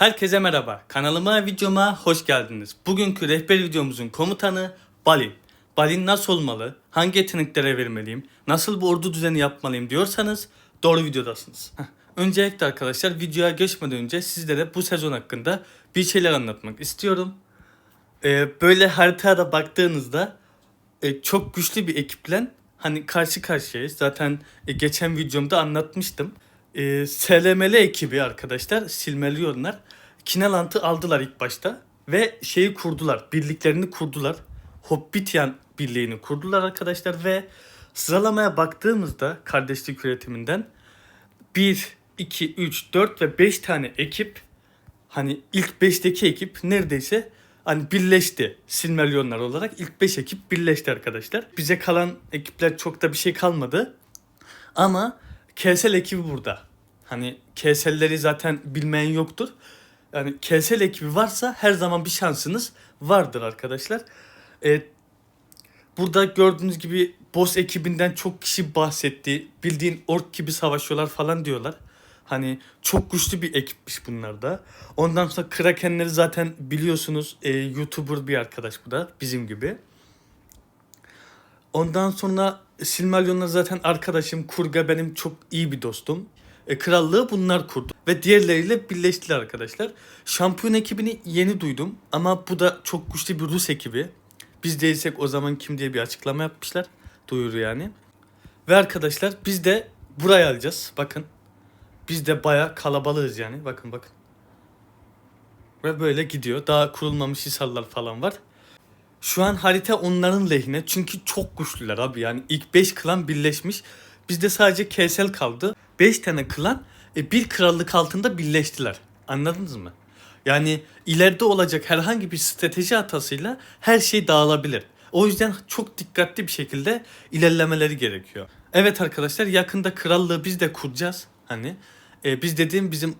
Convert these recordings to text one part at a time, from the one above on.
Herkese merhaba. Kanalıma videoma hoş geldiniz. Bugünkü rehber videomuzun komutanı Balin. Balin nasıl olmalı? Hangi yeteneklere vermeliyim? Nasıl bir ordu düzeni yapmalıyım diyorsanız doğru videodasınız. Öncelikle arkadaşlar videoya geçmeden önce sizlere bu sezon hakkında bir şeyler anlatmak istiyorum. Ee, böyle haritada baktığınızda e, çok güçlü bir ekiple hani karşı karşıyayız. Zaten e, geçen videomda anlatmıştım. E, SLML ekibi arkadaşlar Silmarillionlar Kinelant'ı aldılar ilk başta ve şeyi kurdular. Birliklerini kurdular. Hobbitian birliğini kurdular arkadaşlar ve sıralamaya baktığımızda kardeşlik üretiminden 1, 2, 3, 4 ve 5 tane ekip hani ilk 5'teki ekip neredeyse hani birleşti Silmarillionlar olarak. ilk 5 ekip birleşti arkadaşlar. Bize kalan ekipler çok da bir şey kalmadı. Ama KSL ekibi burada. Hani KSL'leri zaten bilmeyen yoktur. Yani KSL ekibi varsa her zaman bir şansınız vardır arkadaşlar. Ee, burada gördüğünüz gibi boss ekibinden çok kişi bahsetti. Bildiğin ork gibi savaşıyorlar falan diyorlar. Hani çok güçlü bir ekipmiş bunlar da. Ondan sonra Krakenleri zaten biliyorsunuz e, YouTuber bir arkadaş bu da bizim gibi. Ondan sonra Silmarillion'la zaten arkadaşım Kurga benim çok iyi bir dostum. E, krallığı bunlar kurdu ve diğerleriyle birleştiler arkadaşlar. Şampiyon ekibini yeni duydum ama bu da çok güçlü bir Rus ekibi. Biz değilsek o zaman kim diye bir açıklama yapmışlar. Duyuru yani. Ve arkadaşlar biz de buraya alacağız. Bakın. Biz de baya kalabalığız yani. Bakın bakın. Ve böyle gidiyor. Daha kurulmamış hisarlar falan var. Şu an harita onların lehine. Çünkü çok güçlüler abi. Yani ilk 5 klan birleşmiş. Bizde sadece KSL kaldı. 5 tane klan e, bir krallık altında birleştiler. Anladınız mı? Yani ileride olacak herhangi bir strateji hatasıyla her şey dağılabilir. O yüzden çok dikkatli bir şekilde ilerlemeleri gerekiyor. Evet arkadaşlar yakında krallığı biz de kuracağız. Hani e, biz dediğim bizim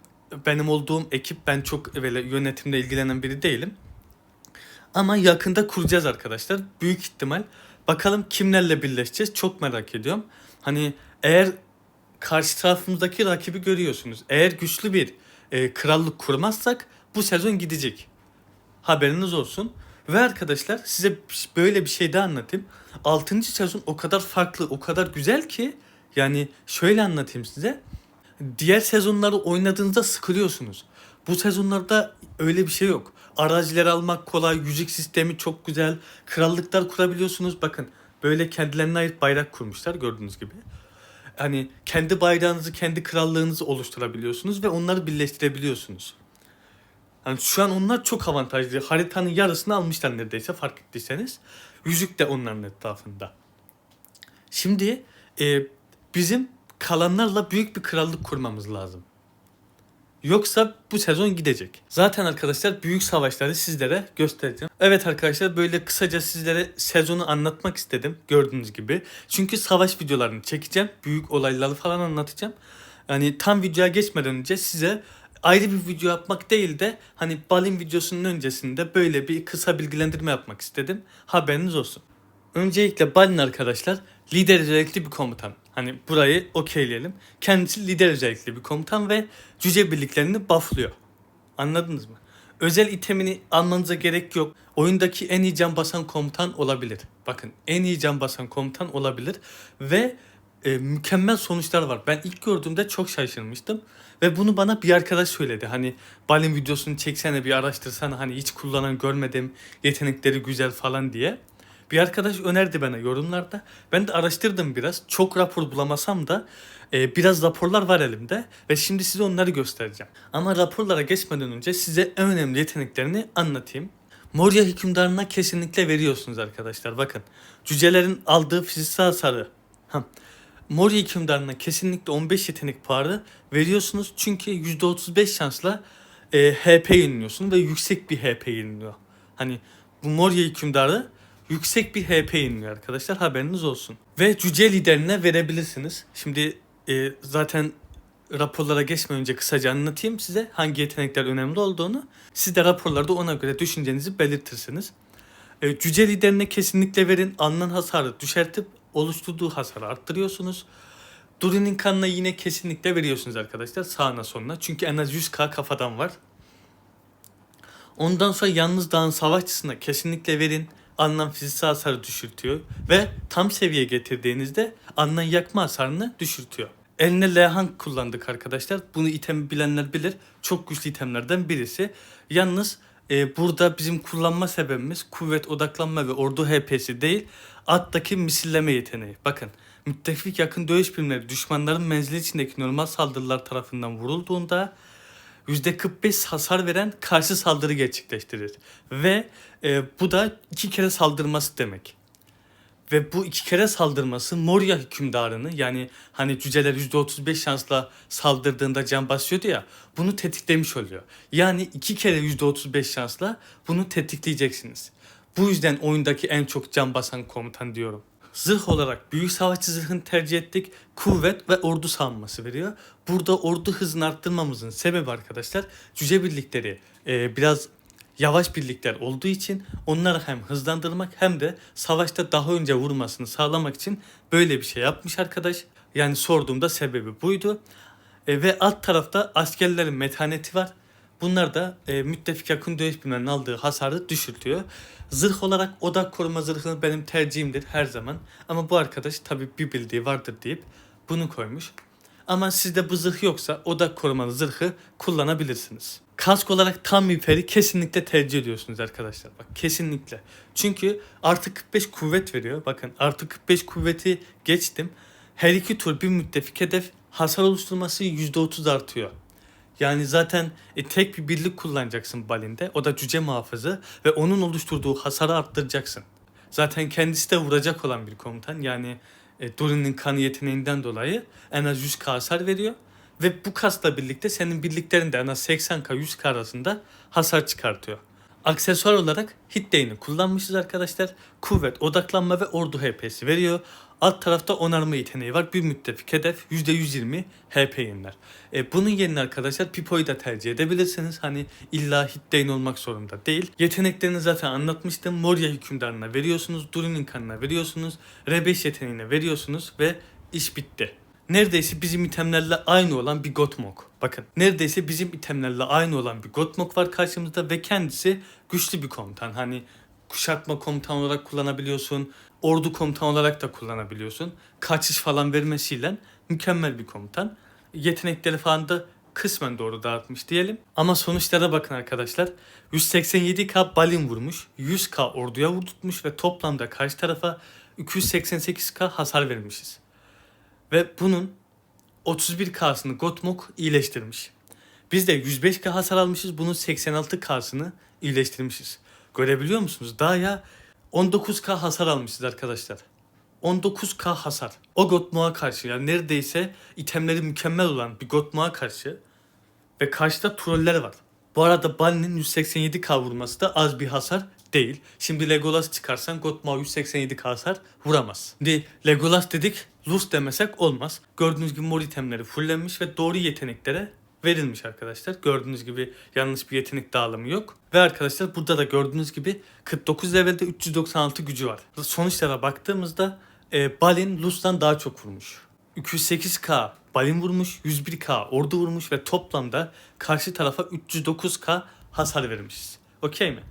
benim olduğum ekip ben çok böyle yönetimle ilgilenen biri değilim. Ama yakında kuracağız arkadaşlar. Büyük ihtimal. Bakalım kimlerle birleşeceğiz. Çok merak ediyorum. Hani eğer karşı tarafımızdaki rakibi görüyorsunuz. Eğer güçlü bir e, krallık kurmazsak bu sezon gidecek. Haberiniz olsun. Ve arkadaşlar size böyle bir şey daha anlatayım. 6. sezon o kadar farklı, o kadar güzel ki yani şöyle anlatayım size. Diğer sezonları oynadığınızda sıkılıyorsunuz. Bu sezonlarda öyle bir şey yok. Araziler almak kolay, yüzük sistemi çok güzel. Krallıklar kurabiliyorsunuz. Bakın böyle kendilerine ait bayrak kurmuşlar gördüğünüz gibi. Hani kendi bayrağınızı, kendi krallığınızı oluşturabiliyorsunuz ve onları birleştirebiliyorsunuz. Yani şu an onlar çok avantajlı. Haritanın yarısını almışlar neredeyse fark ettiyseniz. Yüzük de onların etrafında. Şimdi e, bizim kalanlarla büyük bir krallık kurmamız lazım. Yoksa bu sezon gidecek. Zaten arkadaşlar büyük savaşları sizlere göstereceğim. Evet arkadaşlar böyle kısaca sizlere sezonu anlatmak istedim gördüğünüz gibi. Çünkü savaş videolarını çekeceğim. Büyük olayları falan anlatacağım. Yani tam videoya geçmeden önce size ayrı bir video yapmak değil de hani Balin videosunun öncesinde böyle bir kısa bilgilendirme yapmak istedim. Haberiniz olsun. Öncelikle Balin arkadaşlar lider özellikli bir komutan. Hani burayı okeyleyelim. Kendisi lider özellikli bir komutan ve cüce birliklerini bufflıyor. Anladınız mı? Özel itemini almanıza gerek yok. Oyundaki en iyi can basan komutan olabilir. Bakın en iyi can basan komutan olabilir. Ve e, mükemmel sonuçlar var. Ben ilk gördüğümde çok şaşırmıştım. Ve bunu bana bir arkadaş söyledi. Hani Balin videosunu çeksene bir araştırsana. Hani hiç kullanan görmedim. Yetenekleri güzel falan diye. Bir arkadaş önerdi bana yorumlarda. Ben de araştırdım biraz. Çok rapor bulamasam da e, biraz raporlar var elimde. Ve şimdi size onları göstereceğim. Ama raporlara geçmeden önce size en önemli yeteneklerini anlatayım. Moria hükümdarına kesinlikle veriyorsunuz arkadaşlar. Bakın cücelerin aldığı fiziksel hasarı. Ha. Moria hükümdarına kesinlikle 15 yetenek puanı veriyorsunuz. Çünkü %35 şansla e, HP yeniliyorsun ve yüksek bir HP yeniliyor. Hani bu Moria hükümdarı yüksek bir HP yeniliyor arkadaşlar haberiniz olsun. Ve cüce liderine verebilirsiniz. Şimdi e, zaten raporlara geçmeden önce kısaca anlatayım size hangi yetenekler önemli olduğunu. Siz de raporlarda ona göre düşüncenizi belirtirsiniz. E, cüce liderine kesinlikle verin. Alınan hasarı düşertip oluşturduğu hasarı arttırıyorsunuz. Durin'in kanına yine kesinlikle veriyorsunuz arkadaşlar sağına sonuna. Çünkü en az 100k kafadan var. Ondan sonra yalnız dağın savaşçısına kesinlikle verin. Anlam fiziksel hasarı düşürtüyor ve tam seviye getirdiğinizde anlam yakma hasarını düşürtüyor. Eline Lehan kullandık arkadaşlar. Bunu item bilenler bilir. Çok güçlü itemlerden birisi. Yalnız e, burada bizim kullanma sebebimiz kuvvet, odaklanma ve ordu HP'si değil. Attaki misilleme yeteneği. Bakın müttefik yakın dövüş birimleri düşmanların menzili içindeki normal saldırılar tarafından vurulduğunda %45 hasar veren karşı saldırı gerçekleştirir. Ve e, bu da iki kere saldırması demek. Ve bu iki kere saldırması Moria hükümdarını yani hani cüceler %35 şansla saldırdığında can basıyordu ya bunu tetiklemiş oluyor. Yani iki kere %35 şansla bunu tetikleyeceksiniz. Bu yüzden oyundaki en çok can basan komutan diyorum. Zırh olarak büyük savaşçı zırhını tercih ettik. Kuvvet ve ordu savunması veriyor. Burada ordu hızını arttırmamızın sebebi arkadaşlar cüce birlikleri e, biraz yavaş birlikler olduğu için onları hem hızlandırmak hem de savaşta daha önce vurmasını sağlamak için böyle bir şey yapmış arkadaş. Yani sorduğumda sebebi buydu. E, ve alt tarafta askerlerin metaneti var. Bunlar da e, müttefik yakın dövüş birimlerinin aldığı hasarı düşürtüyor. Zırh olarak odak koruma zırhını benim tercihimdir her zaman. Ama bu arkadaş tabi bir bildiği vardır deyip bunu koymuş. Ama sizde bu zırh yoksa odak korumalı zırhı kullanabilirsiniz. Kask olarak tam miperi kesinlikle tercih ediyorsunuz arkadaşlar. Bak kesinlikle. Çünkü artı 45 kuvvet veriyor. Bakın artı 45 kuvveti geçtim. Her iki tur bir müttefik hedef hasar oluşturması %30 artıyor. Yani zaten e, tek bir birlik kullanacaksın Balin'de. O da cüce muhafızı ve onun oluşturduğu hasarı arttıracaksın. Zaten kendisi de vuracak olan bir komutan. Yani e, Durin'in kanı yeteneğinden dolayı en az 100k hasar veriyor. Ve bu kasla birlikte senin birliklerin de en az 80k 100k arasında hasar çıkartıyor. Aksesuar olarak hit değini kullanmışız arkadaşlar. Kuvvet, odaklanma ve ordu HP'si veriyor. Alt tarafta onarma yeteneği var. Bir müttefik hedef %120 HP yeniler. E, bunun yerine arkadaşlar Pipo'yu da tercih edebilirsiniz. Hani illa hit değin olmak zorunda değil. Yeteneklerini zaten anlatmıştım. Moria hükümdarına veriyorsunuz. Durin'in kanına veriyorsunuz. R5 yeteneğine veriyorsunuz ve iş bitti neredeyse bizim itemlerle aynı olan bir Gotmog. Bakın neredeyse bizim itemlerle aynı olan bir Gotmog var karşımızda ve kendisi güçlü bir komutan. Hani kuşatma komutan olarak kullanabiliyorsun. Ordu komutan olarak da kullanabiliyorsun. Kaçış falan vermesiyle mükemmel bir komutan. Yetenekleri falan da kısmen doğru dağıtmış diyelim. Ama sonuçlara bakın arkadaşlar. 187k balin vurmuş, 100k orduya vurdurtmuş ve toplamda karşı tarafa 288k hasar vermişiz. Ve bunun 31K'sını Gotmog iyileştirmiş. Biz de 105K hasar almışız. Bunun 86K'sını iyileştirmişiz. Görebiliyor musunuz? Daha ya 19K hasar almışız arkadaşlar. 19K hasar. O Gotmog'a karşı yani neredeyse itemleri mükemmel olan bir Gotmog'a karşı ve karşıda troller var. Bu arada Bunny'nin 187k vurması da az bir hasar değil. Şimdi Legolas çıkarsan Gotmog 187k hasar vuramaz. Şimdi Legolas dedik Luz demesek olmaz. Gördüğünüz gibi mor itemleri fullenmiş ve doğru yeteneklere verilmiş arkadaşlar. Gördüğünüz gibi yanlış bir yetenek dağılımı yok. Ve arkadaşlar burada da gördüğünüz gibi 49 levelde 396 gücü var. Sonuçlara baktığımızda e, Balin Luz'dan daha çok vurmuş. 208k Balin vurmuş, 101k ordu vurmuş ve toplamda karşı tarafa 309k hasar vermişiz. Okey mi?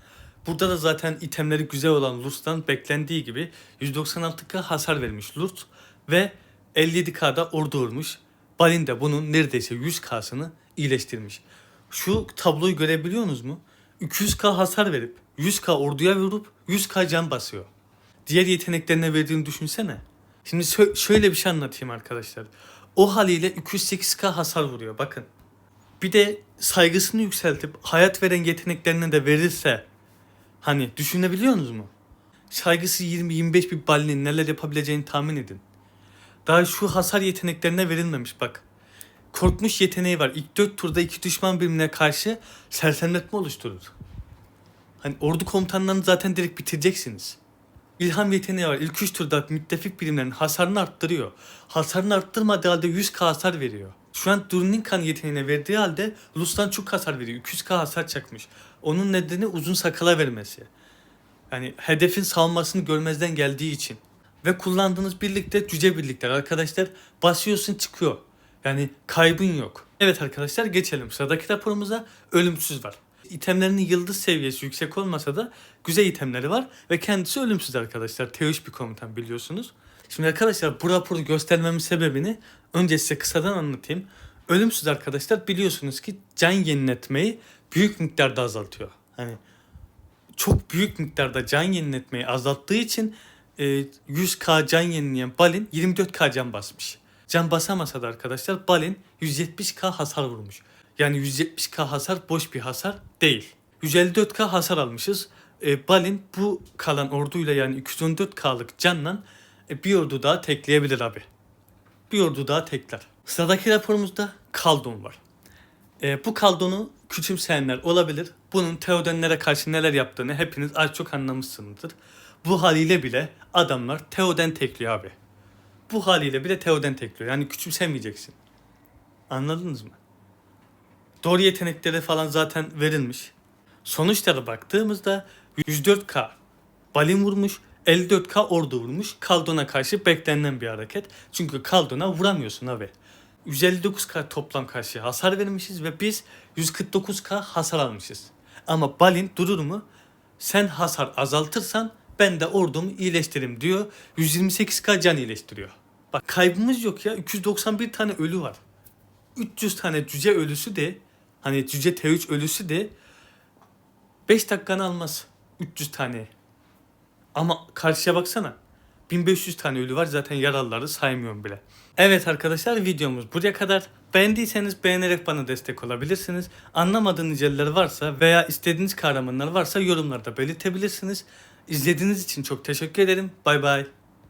Burada da zaten itemleri güzel olan Lurt'tan beklendiği gibi 196k hasar vermiş Lurt ve 57k'da ordu vurmuş. Balin de bunun neredeyse 100k'sını iyileştirmiş. Şu tabloyu görebiliyorsunuz mu? 200k hasar verip 100k orduya vurup 100k can basıyor. Diğer yeteneklerine verdiğini düşünsene. Şimdi şö- şöyle bir şey anlatayım arkadaşlar. O haliyle 208k hasar vuruyor bakın. Bir de saygısını yükseltip hayat veren yeteneklerine de verirse hani düşünebiliyorsunuz mu? Saygısı 20-25 bir balinin neler yapabileceğini tahmin edin. Daha şu hasar yeteneklerine verilmemiş bak. Korkmuş yeteneği var. İlk 4 turda iki düşman birimine karşı sersemletme oluşturur. Hani ordu komutanlarını zaten direkt bitireceksiniz. İlham yeteneği var. İlk 3 turda müttefik birimlerin hasarını arttırıyor. Hasarını arttırmadığı halde 100k hasar veriyor. Şu an Durin'in kan yeteneğine verdiği halde Lus'tan çok hasar veriyor. 200k hasar çakmış. Onun nedeni uzun sakala vermesi. Yani hedefin salmasını görmezden geldiği için. Ve kullandığınız birlikte cüce birlikler arkadaşlar basıyorsun çıkıyor. Yani kaybın yok. Evet arkadaşlar geçelim sıradaki raporumuza ölümsüz var. itemlerinin yıldız seviyesi yüksek olmasa da güzel itemleri var ve kendisi ölümsüz arkadaşlar. T3 bir komutan biliyorsunuz. Şimdi arkadaşlar bu raporu göstermemin sebebini önce size kısadan anlatayım. Ölümsüz arkadaşlar biliyorsunuz ki can yeniletmeyi büyük miktarda azaltıyor. Hani çok büyük miktarda can yeniletmeyi azalttığı için e, 100k can yenileyen Balin 24k can basmış. Can basamasa da arkadaşlar Balin 170k hasar vurmuş. Yani 170k hasar boş bir hasar değil. 154k hasar almışız. E, Balin bu kalan orduyla yani 214k'lık canla e, bir ordu daha tekleyebilir abi. Bir ordu daha tekler. Sıradaki raporumuzda Kaldon var. E, bu Kaldon'u küçümseyenler olabilir. Bunun Theodenlere karşı neler yaptığını hepiniz az çok anlamışsınızdır. Bu haliyle bile adamlar Theoden tekliyor abi. Bu haliyle bile Theoden tekliyor. Yani küçümsemeyeceksin. Anladınız mı? Doğru yetenekleri falan zaten verilmiş. Sonuçlara baktığımızda 104k Balin vurmuş, 54k ordu vurmuş. Kaldon'a karşı beklenen bir hareket. Çünkü Kaldon'a vuramıyorsun abi. 159k toplam karşı hasar vermişiz ve biz 149k hasar almışız. Ama Balin durur mu? Sen hasar azaltırsan ben de ordumu iyileştiririm diyor. 128k can iyileştiriyor. Bak kaybımız yok ya. 291 tane ölü var. 300 tane cüce ölüsü de hani cüce T3 ölüsü de 5 dakikanı almaz. 300 tane. Ama karşıya baksana. 1500 tane ölü var zaten yaralıları saymıyorum bile. Evet arkadaşlar videomuz buraya kadar. Beğendiyseniz beğenerek bana destek olabilirsiniz. Anlamadığınız yerler varsa veya istediğiniz kahramanlar varsa yorumlarda belirtebilirsiniz. İzlediğiniz için çok teşekkür ederim. Bay bay.